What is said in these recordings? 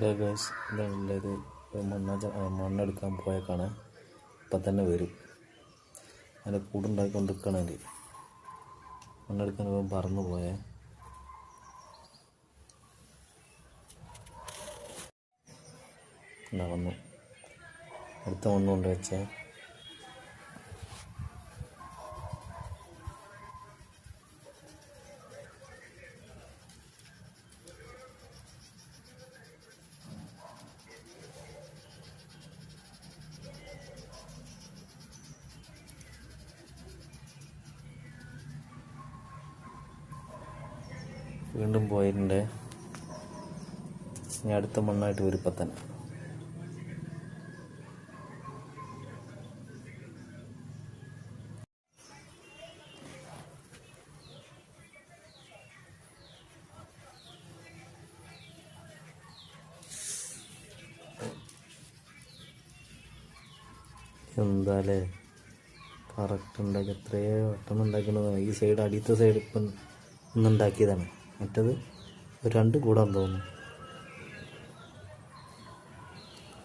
Guys ഇതാണുള്ളത് മണ്ണ മണ്ണെടുക്കാൻ പോയേക്കാണ്. ഇപ്പം തന്നെ വരും. അതിന്റെ കൂടുണ്ടാക്കിക്കൊണ്ടിരിക്കണമെങ്കിൽ മണ്ണെടുക്കാൻ ഇവൻ പറന്നു പോയേ. എന്നാ വന്നു. അടുത്ത മണ്ണ് വെച്ചേ. വീണ്ടും പോയിട്ടുണ്ട്. ഇനി അടുത്ത മണ്ണായിട്ട് വരും എന്താല്ലേ കറക്റ്റ് ഉണ്ടാക്കി എത്രയോ വട്ടം ഉണ്ടാക്കുന്നത് ഈ സൈഡ് അടിയത്തെ സൈഡ് ഇപ്പം ഇന്നുണ്ടാക്കിയതാണ് മറ്റത് രണ്ട് കൂടാൻ തോന്നുന്നു.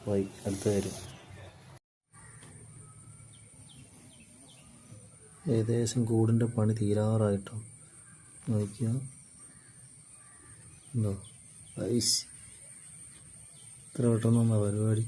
വൈ അടുത്ത കാര്യം. ഏകദേശം കൂടിന്റെ പണി തീരാറായിട്ടോ? നോക്കിയോ. ഉണ്ടോ ഐസ് ഇത്ര പെട്ടെന്നാ പരിപാടി.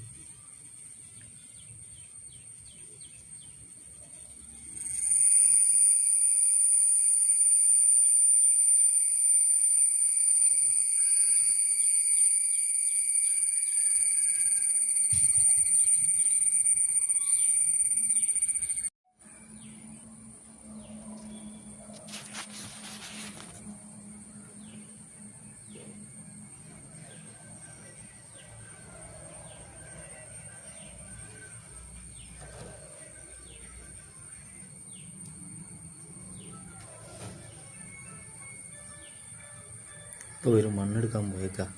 ഇപ്പോൾ ഒരു മണ്ണെടുക്കാൻ പോയേക്കാം.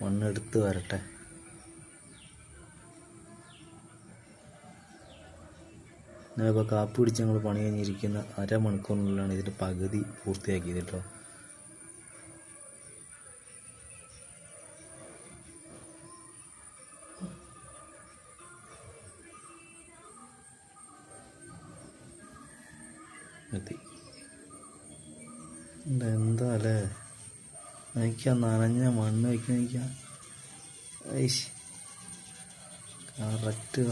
മണ്ണെടുത്ത് വരട്ടെ. ഞാനിപ്പോൾ കാപ്പി പിടിച്ച് ഞങ്ങൾ പണി കഴിഞ്ഞിരിക്കുന്ന അരമണിക്കൂറിനുള്ളിലാണ് ഇതിന്റെ പകുതി പൂർത്തിയാക്കിയത് കേട്ടോ. എന്താ അല്ലേ? എനിക്ക് നനഞ്ഞ മണ്ണ് വയ്ക്കാൻ എനിക്ക് കറക്റ്റ് കറക്റ്റ്